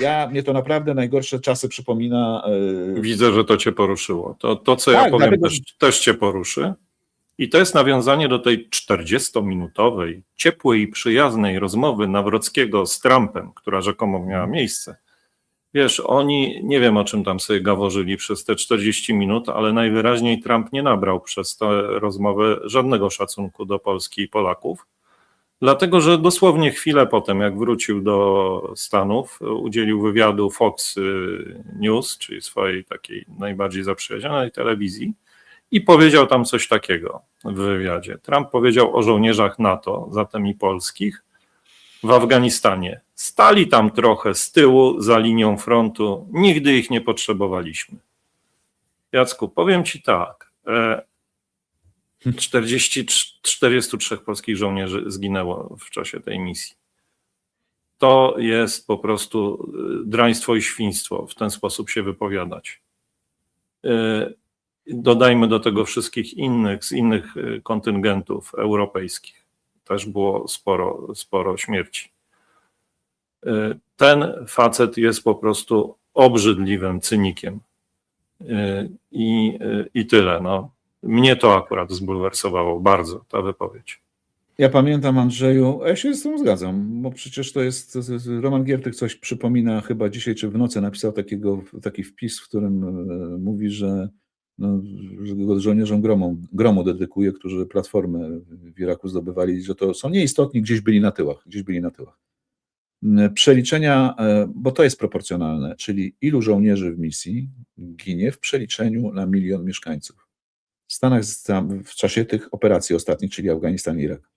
ja, mnie to naprawdę najgorsze czasy przypomina. e, Widzę, że to cię poruszyło. To, to co ja Tak, powiem, dlatego- też, też cię poruszy. I to jest nawiązanie do tej 40-minutowej, ciepłej i przyjaznej rozmowy Nawrockiego z Trumpem, która rzekomo miała miejsce. Wiesz, oni nie wiem o czym tam sobie gaworzyli przez te 40 minut, ale najwyraźniej Trump nie nabrał przez tę rozmowę żadnego szacunku do Polski i Polaków. Dlatego, że dosłownie chwilę potem, jak wrócił do Stanów, udzielił wywiadu Fox y, News, czyli swojej takiej najbardziej zaprzyjaźnionej telewizji, i powiedział tam coś takiego w wywiadzie. Trump powiedział o żołnierzach NATO, zatem i polskich, w Afganistanie. Stali tam trochę z tyłu, za linią frontu, nigdy ich nie potrzebowaliśmy. Jacku, powiem ci tak. E, 40, 43 polskich żołnierzy zginęło w czasie tej misji. To jest po prostu y, draństwo i świństwo w ten sposób się wypowiadać. Y, Dodajmy do tego wszystkich innych, z innych y, kontyngentów europejskich. Też było sporo, sporo śmierci. Ten facet jest po prostu obrzydliwym cynikiem. I, i tyle. No. Mnie to akurat zbulwersowało bardzo, ta wypowiedź. Ja pamiętam, Andrzeju, a ja się z tym zgadzam, bo przecież to jest, Roman Giertych coś przypomina, chyba dzisiaj czy w nocy napisał takiego, taki wpis, w którym e, mówi, że, no, żołnierzom gromu, gromu dedykuje, którzy platformę w Iraku zdobywali, że to są nieistotni, gdzieś byli na tyłach, gdzieś byli na tyłach. M, Przeliczenia, e, bo to jest proporcjonalne, czyli ilu żołnierzy w misji ginie w przeliczeniu na milion mieszkańców. W Stanach w czasie tych operacji ostatnich, czyli Afganistan i Irak.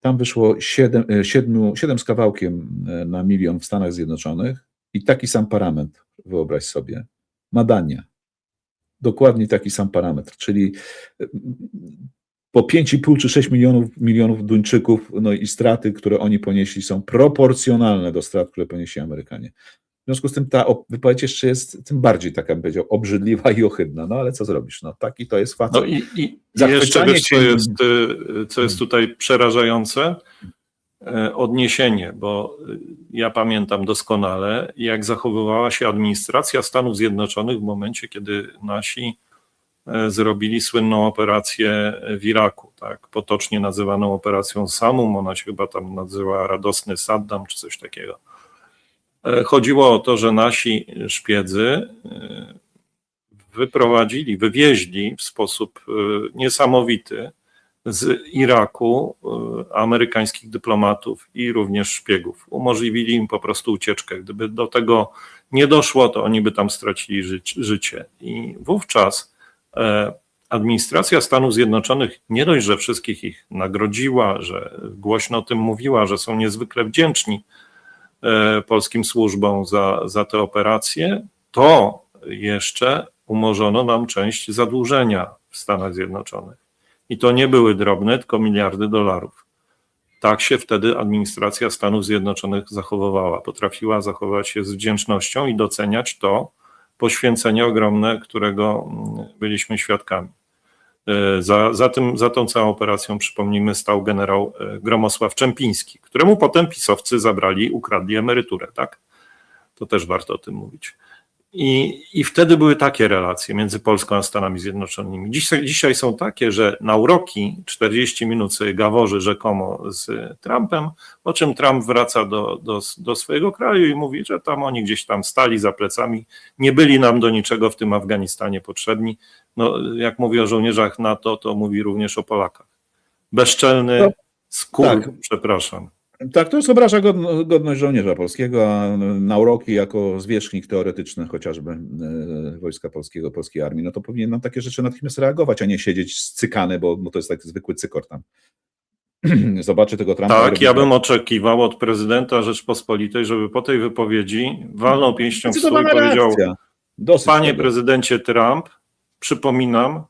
Tam wyszło 7, 7, 7 z kawałkiem e, na milion w Stanach Zjednoczonych i taki sam parametr, wyobraź sobie, ma Dania. Dokładnie taki sam parametr, czyli e, po 5,5 czy 6 milionów, milionów Duńczyków, no i straty, które oni ponieśli, są proporcjonalne do strat, które ponieśli Amerykanie. W związku z tym ta wypowiedź jeszcze jest tym bardziej taka, bym powiedział, obrzydliwa i ohydna. No ale co zrobisz? No taki to jest facet. No i, i, jeszcze wiesz, co jest, y, co jest tutaj przerażające? E, Odniesienie, bo ja pamiętam doskonale, jak zachowywała się administracja Stanów Zjednoczonych w momencie, kiedy nasi e, zrobili słynną operację w Iraku, tak, potocznie nazywaną operacją Samum, ona się chyba tam nazywała Radosny Saddam czy coś takiego. E, Chodziło o to, że nasi szpiedzy e, wyprowadzili, wywieźli w sposób e, niesamowity z Iraku amerykańskich dyplomatów i również szpiegów. Umożliwili im po prostu ucieczkę. Gdyby do tego nie doszło, to oni by tam stracili ży życie. I wówczas administracja Stanów Zjednoczonych nie dość, że wszystkich ich nagrodziła, że głośno o tym mówiła, że są niezwykle wdzięczni polskim służbom za, za te operacje, to jeszcze umorzono nam część zadłużenia w Stanach Zjednoczonych. I to nie były drobne, tylko miliardy dolarów. Tak się wtedy administracja Stanów Zjednoczonych zachowywała. Potrafiła zachować się z wdzięcznością i doceniać to poświęcenie ogromne, którego mm, byliśmy świadkami. E, Za, za, tym, za tą całą operacją, przypomnijmy, stał generał e, Gromosław Czempiński, któremu potem pisowcy zabrali, ukradli emeryturę, tak? To też warto o tym mówić. I, I wtedy były takie relacje między Polską a Stanami Zjednoczonymi. Dzisiaj, dzisiaj są takie, że na uroki 40 minut sobie gaworzy rzekomo z Trumpem, po czym Trump wraca do, do, do swojego kraju i mówi, że tam oni gdzieś tam stali za plecami, nie byli nam do niczego w tym Afganistanie potrzebni. No, jak mówi o żołnierzach NATO, to mówi również o Polakach. Bezczelny No, skór, tak. przepraszam. Tak, to jest obraża godno, godność żołnierza polskiego, a na uroki jako zwierzchnik teoretyczny chociażby e, Wojska Polskiego, Polskiej Armii, no to powinien na takie rzeczy natychmiast reagować, a nie siedzieć cykany, bo, bo to jest taki zwykły cykor tam. Zobaczy tego Trumpa. Tak, ja bym oczekiwał od prezydenta Rzeczpospolitej, żeby po tej wypowiedzi walnął pięścią w stół i powiedział Panie tego. prezydencie Trump, przypominam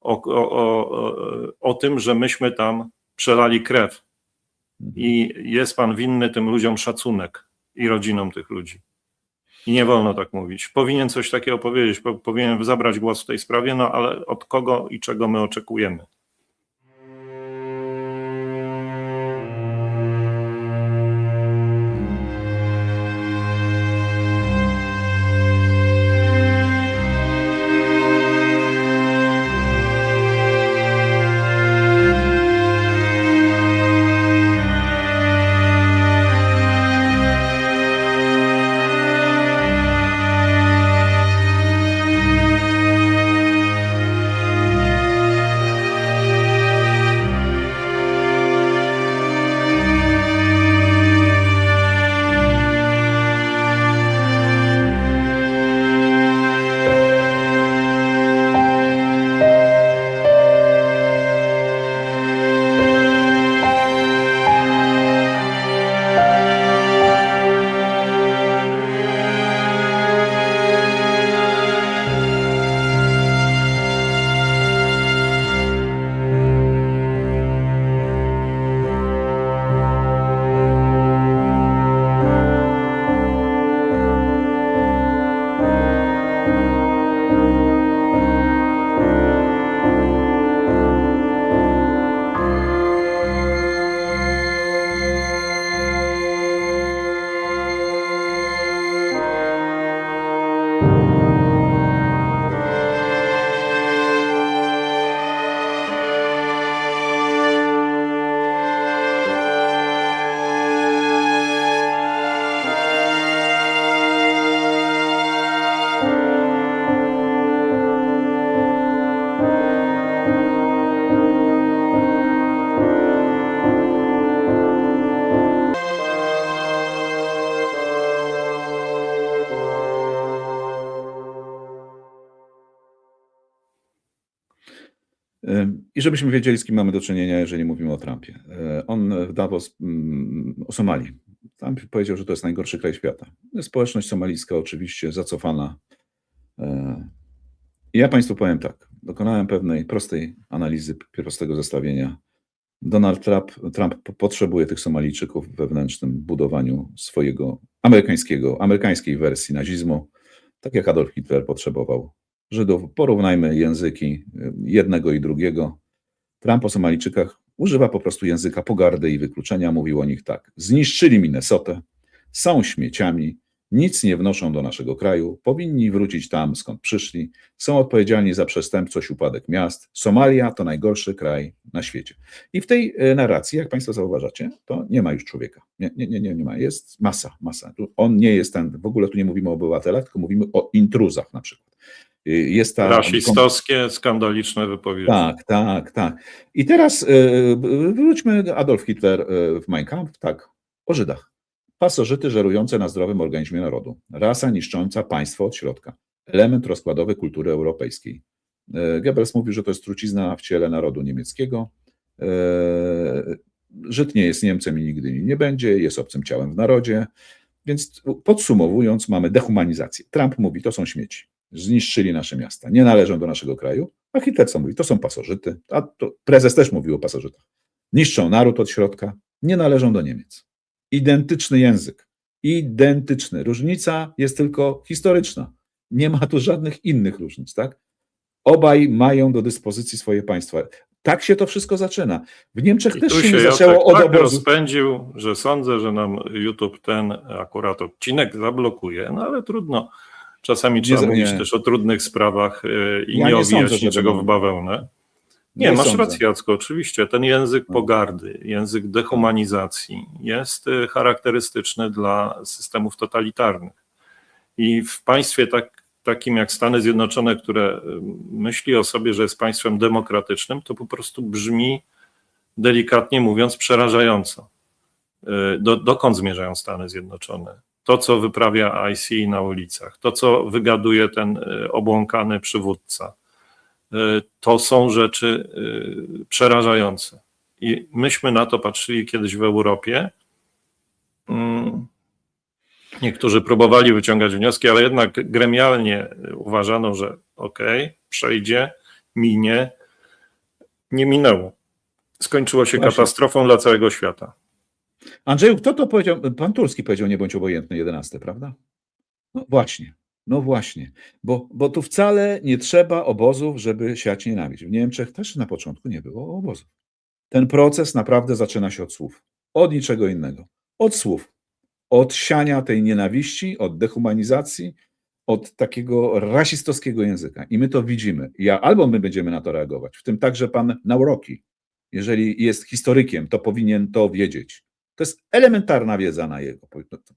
o, o, o, o tym, że myśmy tam przelali krew i jest pan winny tym ludziom szacunek i rodzinom tych ludzi. I nie wolno tak mówić. Powinien coś takiego powiedzieć, po- powinien zabrać głos w tej sprawie, no ale od kogo i czego my oczekujemy? I żebyśmy wiedzieli, z kim mamy do czynienia, jeżeli mówimy o Trumpie. E, On w Davos mm, o Somalii. Trump powiedział, że to jest najgorszy kraj świata. Społeczność somalijska oczywiście zacofana. E, I ja Państwu powiem tak. Dokonałem pewnej prostej analizy, prostego zestawienia. Donald Trump, Trump po- potrzebuje tych Somalijczyków w wewnętrznym budowaniu swojego amerykańskiego, amerykańskiej wersji nazizmu, tak jak Adolf Hitler potrzebował Żydów. Porównajmy języki y, jednego i drugiego. Trump o Somalijczykach używa po prostu języka pogardy i wykluczenia. Mówił o nich tak. Zniszczyli Minnesotę, są śmieciami, nic nie wnoszą do naszego kraju, powinni wrócić tam, skąd przyszli, są odpowiedzialni za przestępczość, upadek miast. Somalia to najgorszy kraj na świecie. I w tej e, narracji, jak Państwo zauważacie, to nie ma już człowieka. Nie, nie, nie, nie, ma. Jest masa, masa. On nie jest ten, w ogóle tu nie mówimy o obywatelach, tylko mówimy o intruzach na przykład. Y, Jest ta Rasistowskie, skandaliczne wypowiedzi. tak, tak, tak. I teraz y, wróćmy Adolf Hitler y, w Mein Kampf, tak, o Żydach. Pasożyty żerujące na zdrowym organizmie narodu. Rasa niszcząca państwo od środka. Element rozkładowy kultury europejskiej. Y, Goebbels mówił, że to jest trucizna w ciele narodu niemieckiego. Y, Żyd nie jest Niemcem i nigdy nie będzie, jest obcym ciałem w narodzie. Więc podsumowując, mamy dehumanizację. Trump mówi, to są śmieci. Zniszczyli nasze miasta, nie należą do naszego kraju. A Hitler co mówi? To są pasożyty. A to prezes też mówił o pasożytach. Niszczą naród od środka, nie należą do Niemiec. Identyczny język. Identyczny. Różnica jest tylko historyczna. Nie ma tu żadnych innych różnic, tak? Obaj mają do dyspozycji swoje państwa. Tak się to wszystko zaczyna. W Niemczech I też się się zaczęło Jacek od tak obozu. rozpędził, że sądzę, że nam YouTube ten akurat odcinek zablokuje, no ale trudno. Czasami trzeba za- mówić nie. też o trudnych sprawach yy, i Ja nie nie owijać sądzę, niczego w bawełnę. Nie, Nie masz sądzę. rację, Jacko, oczywiście. Ten język No. pogardy, język dehumanizacji jest y, charakterystyczny dla systemów totalitarnych. I w państwie tak, takim jak Stany Zjednoczone, które y, myśli o sobie, że jest państwem demokratycznym, to po prostu brzmi, delikatnie mówiąc, przerażająco. Do, dokąd zmierzają Stany Zjednoczone? To, co wyprawia IC na ulicach, to, co wygaduje ten y, obłąkany przywódca, y, to są rzeczy y, przerażające. I myśmy na to patrzyli kiedyś w Europie. Mm, Niektórzy próbowali wyciągać wnioski, ale jednak gremialnie uważano, że okej, przejdzie, minie. Nie minęło. Skończyło się Właśnie. katastrofą dla całego świata. Andrzeju, kto to powiedział? Pan Turski powiedział, nie bądź obojętny, 11, prawda? No właśnie, no właśnie, bo, bo tu wcale nie trzeba obozów, żeby siać nienawiść. W Niemczech też na początku nie było obozów. Ten proces naprawdę zaczyna się od słów, od niczego innego. Od słów, od siania tej nienawiści, od dehumanizacji, od takiego rasistowskiego języka. I my to widzimy. Ja, albo my będziemy na to reagować, w tym także pan Nauroki. Jeżeli jest historykiem, to powinien to wiedzieć. To jest elementarna wiedza na jego,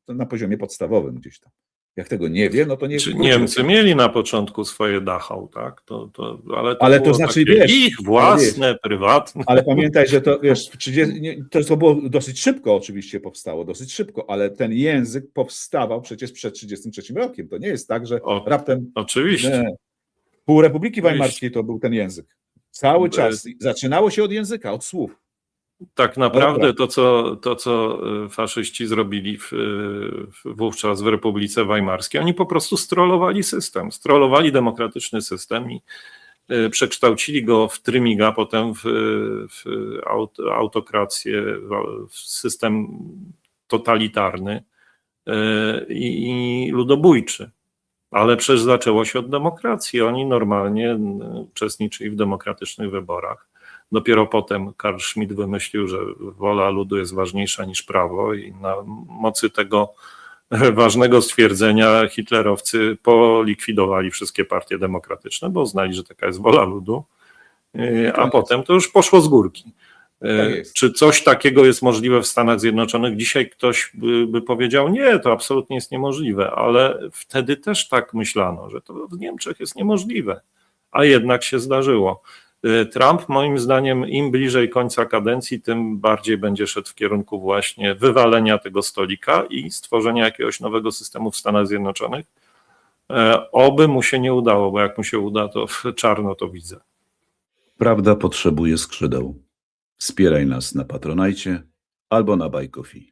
na poziomie podstawowym gdzieś tam. Jak tego nie wie, no to nie Czy wróci do Niemcy mieli na początku swoje Dachau, tak? To, to, ale to, Ale to znaczy, wiesz, ich własne, prywatne. Ale pamiętaj, że to wiesz, w 30, nie, to, było dosyć szybko oczywiście powstało, dosyć szybko, ale ten język powstawał przecież przed 33 rokiem. To nie jest tak, że O, raptem Oczywiście. nie, pół Republiki. Weimarskiej to był ten język. Cały czas zaczynało się od języka, od słów. Tak naprawdę to co, to, co y, faszyści zrobili w, y, wówczas w Republice Weimarskiej, oni po prostu strollowali system, strollowali demokratyczny system i y, przekształcili go w trymiga, potem w, w aut, autokrację, w, system totalitarny i, ludobójczy. Ale przecież zaczęło się od demokracji. Oni normalnie uczestniczyli w demokratycznych wyborach. Dopiero potem Karl Schmidt wymyślił, że wola ludu jest ważniejsza niż prawo, i na mocy tego ważnego stwierdzenia hitlerowcy polikwidowali wszystkie partie demokratyczne, bo uznali, że taka jest wola ludu, Yy, a Tak jest. potem to już poszło z górki. Yy, Tak. Czy coś takiego jest możliwe w Stanach Zjednoczonych? Dzisiaj ktoś by, by powiedział, nie, to absolutnie jest niemożliwe, ale wtedy też tak myślano, że to w Niemczech jest niemożliwe, a jednak się zdarzyło. Y, Trump, moim zdaniem, im bliżej końca kadencji, tym bardziej będzie szedł w kierunku właśnie wywalenia tego stolika i stworzenia jakiegoś nowego systemu w Stanach Zjednoczonych. E, Oby mu się nie udało, bo jak mu się uda, to czarno to widzę. Prawda potrzebuje skrzydeł. Wspieraj nas na Patronajcie albo na Coffee.